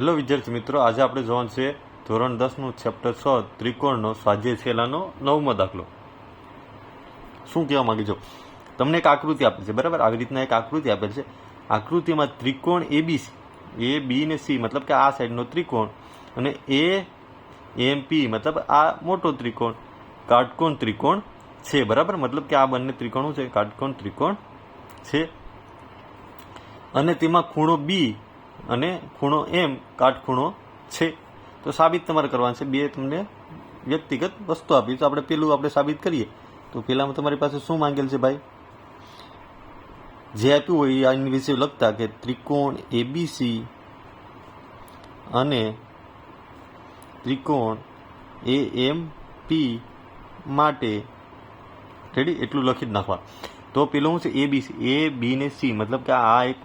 Hello વિદ્યાર્થી મિત્રો, આજે આપણે જોવાનું છે ધોરણ દસનું ચેપ્ટર છ, ત્રિકોણનો સ્વાધ્યાય છેલ્લાનો નવમો દાખલો. શું કહેવા માંગે છો? તમને એક આકૃતિ આપે છે, બરાબર? આવી રીતના એક આકૃતિ આપેલ છે. આકૃતિમાં ત્રિકોણ એ બી એ બી ને સી, મતલબ કે આ સાઈડનો ત્રિકોણ અને એ, એમ, પી, મતલબ આ મોટો ત્રિકોણ, કાટકોણ ત્રિકોણ છે, બરાબર? મતલબ કે આ બંને ત્રિકોણો છે, કાટકોણ ત્રિકોણ છે. અને તેમાં ખૂણો બી અને ખૂણો એમ કાટખૂણો છે. તો સાબિત તમારે કરવાનું છે. બે તમને વ્યક્તિગત વસ્તુ આપી. તો આપણે પેલું આપણે સાબિત કરીએ. તો પેલામાં તમારી પાસે શું માંગેલ છે ભાઈ? જે આપ્યું હોય આની વિશે લખતા કે ત્રિકોણ એબીસી અને ત્રિકોણ એ એમ પી માટે રેડી એટલું લખી જ નાખવા તો પેલું શું છે? એ બી એ બી ને સી મતલબ કે આ એક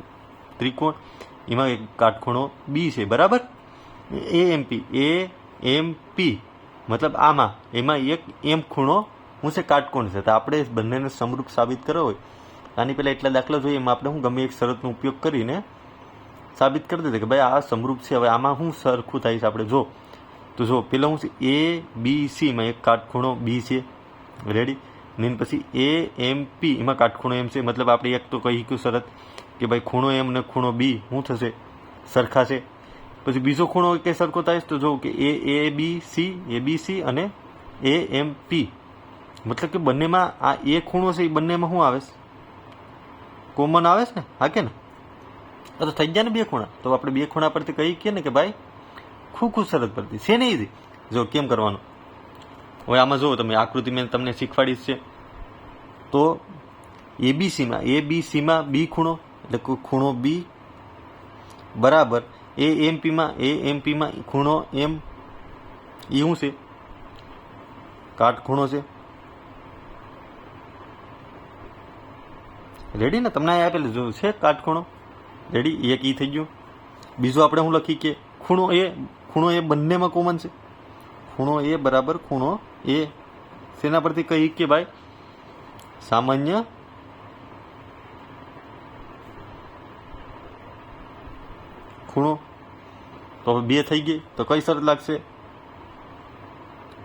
ત્રિકોણ એમાં એક કાટખૂણો બી છે, બરાબર? એ એમ પી એ એમ પી મતલબ આમાં, એમાં એક એમ ખૂણો, હું છે કાટકોણ છે, તો આપણે બંનેને સમરૂપ સાબિત કરવો હોય. આની પહેલાં એટલા દાખલા જોઈએ, એમાં આપણે હું ગમે એક શરતનો ઉપયોગ કરીને સાબિત કરી દીધું કે ભાઈ આ સમરૂપ છે, હવે આમાં શું સરખું થાય છે આપણે, જો. તો જો, પેલા હું છે એ બી સીમાં એક કાટખૂણો બી છે. રેડી ને પછી એ એમ પી એમાં કાટખૂણો એમ છે. મતલબ આપણે એક તો કહી ગયું શરત. કે ભાઈ ખૂણો એમ ને ખૂણો બી શું થશે? સરખા છે? પછી બીજો ખૂણો કે સરખો થાય તો જોઉં કે એ એ બી સી એ બી સી અને એ એમ પી મતલબ કે બંનેમાં આ એ ખૂણો છે એ બંનેમાં શું આવે કોમન આવે છે ને? હા કે ને? તો થઈ ગયા ને બે ખૂણા. તો આપણે બે ખૂણા પરથી કહી કે ને કે ભાઈ, ખૂબ ખૂબ સરસ પરથી છે ને ઇઝી જો કેમ કરવાનું? હવે આમાં જુઓ તમે, આકૃતિ મેં તમને શીખવાડી છે. તો એબીસીમાં એ બી સીમાં બી ખૂણો એટલે ખૂણો બી બરાબર. એ એમપીમાં એ એમપીમાં ખૂણો એમ એ શું છે? કાટખૂણો છે. રેડી ને? તમને અહીં આપેલું જો છે કાટખૂણો રેડી એક ઈ થઈ ગયું. બીજું આપણે હું લખી કે ખૂણો એ ખૂણો એ બંનેમાં કોમન છે. ખૂણો એ બરાબર, ખૂણો એ શેના પરથી કહી કે ભાઈ, સામાન્ય ખૂણો? તો હવે બે થઈ ગઈ. તો કઈ શરત લાગશે?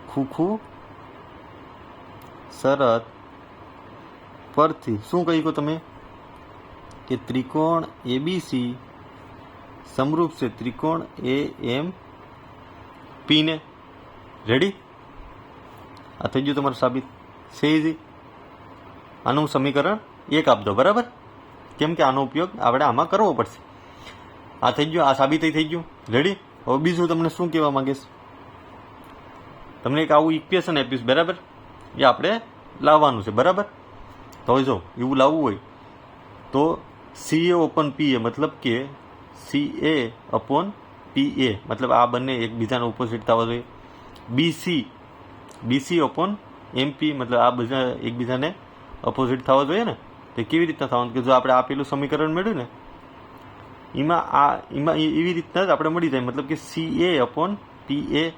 ખૂખું શરત પરથી શું કહી ગયો તમે? કે ત્રિકોણ એબીસી સમરૂપ છે. ત્રિકોણ એ એમ પી ને. રેડી આ થઈ ગયું તમારું સાબિત. છે આનું સમીકરણ એક આપ દો બરાબર? કેમ કે આનો ઉપયોગ આપણે આમાં કરવો પડશે. આ થઈ ગયું, આ સાબિત થઈ ગયું. રેડી હવે બીજું તમને શું કહેવા માંગીશ? તમને એક આવું ઇક્વેશન આપ્યું બરાબર? એ આપણે લાવવાનું છે, બરાબર? તો હવે જો, એવું લાવવું હોય, તો સી એ ઓપન પી એ મતલબ કે સી એ અપોન પી એ મતલબ આ બંને એકબીજાને ઓપોઝિટ થવા જોઈએ. B C BC upon MP મતલબ આ બધા એકબીજાને અપોઝિટ થવા જોઈએ ને? તો કેવી રીતના થવાનું? કે જો આપણે આપેલું સમીકરણ મેળવ્યું ને એમાં આ, એમાં એવી રીતના જ આપણે મળી જાય. મતલબ કે C A upon P A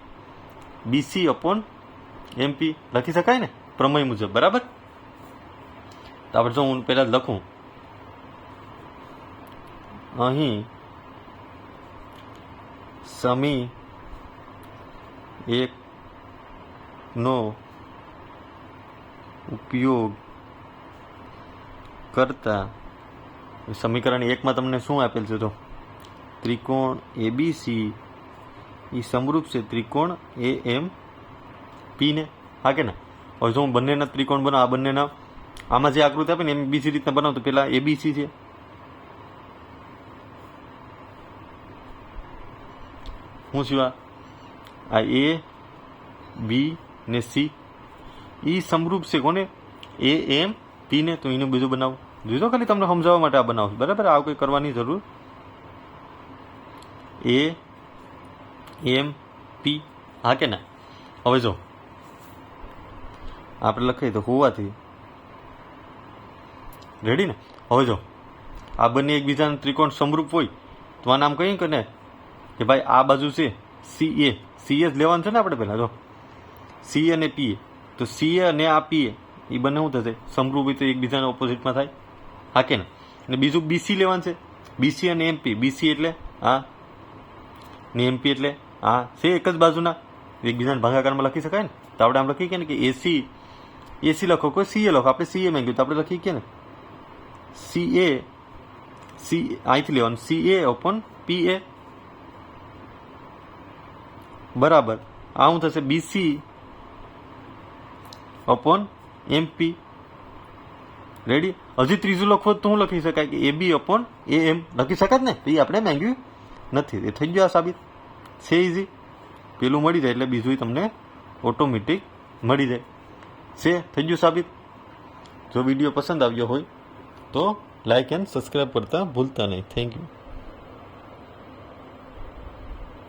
BC upon MP લખી શકાય ને? પ્રમેય મુજબ. બરાબર? તો આપણે જો હું પહેલાં લખું. અહીં સમી એક નો ઉપયોગ કરતા સમીકરણ એકમાં તમને શું આપેલ છે તો? ત્રિકોણ એબીસી એ સમરૂપ છે ત્રિકોણ એ એમ પી ને? હા કે ના? હવે જો હું બંનેના ત્રિકોણ બનાવ, આ બંનેના, આમાં જે આકૃતિ આપે ને, એમ બીજી રીતના બનાવ, તો પેલા એબીસી છે. શું સિવા આ એ બી ને સી એ સમરૂપ છે કોને? એ એમ પી ને? તો એનું બીજું બનાવું. જોઈતો ખાલી તમને સમજાવવા માટે આ બનાવું બરાબર? આવું કંઈ કરવાની જરૂર એ, એમ, પી, હા કે ના? હવે જો. આપણે લખીએ તો હોવાથી. રેડી ને? હવે જો. આ બંને એકબીજાના ત્રિકોણ સમરૂપ હોય, તો આ નામ કહીએ કે ને? કે ભાઈ આ બાજુ છે સી એ. સી એ જ લેવાનું છે ને આપણે પહેલાં? જો. સી અને પી તો સી અને આ પી એ બંને શું થશે? સમરૂપ રીતે એકબીજાના ઓપોઝિટમાં થાય. હા કે ને બીજું બીસી લેવાનું છે. બીસી અને એમપી બીસી એટલે હા ને એમપી એટલે હા છે એક જ બાજુના. એકબીજાને ભાગાકારમાં લખી શકાય ને? તો આપણે આમ લખી કે ને કે એસી એસી લખો, કોઈ સીએ લખો. આપણે સીએ માંગ્યું તો આપણે લખી કે ને સી એ સી અહીંથી લેવાનું. સી એ ઓપન પી એ બરાબર. આ શું થશે બીસી અપોન એમપી રેડી હજી ત્રીજું લખવું તો શું લખી શકાય કે એ બી અપોન એ એમ લખી શકાય ને? એ આપણે માંગ્યું નથી. એ થઈ ગયું આ સાબિત. છે ઇઝી પેલું મળી જાય એટલે બીજું તમને ઓટોમેટિક મળી જાય. છે? થઈ ગયું સાબિત. જો વીડિયો પસંદ આવ્યો હોય તો લાઇક એન્ડ સબસ્ક્રાઈબ કરતા ભૂલતા નહીં. Thank you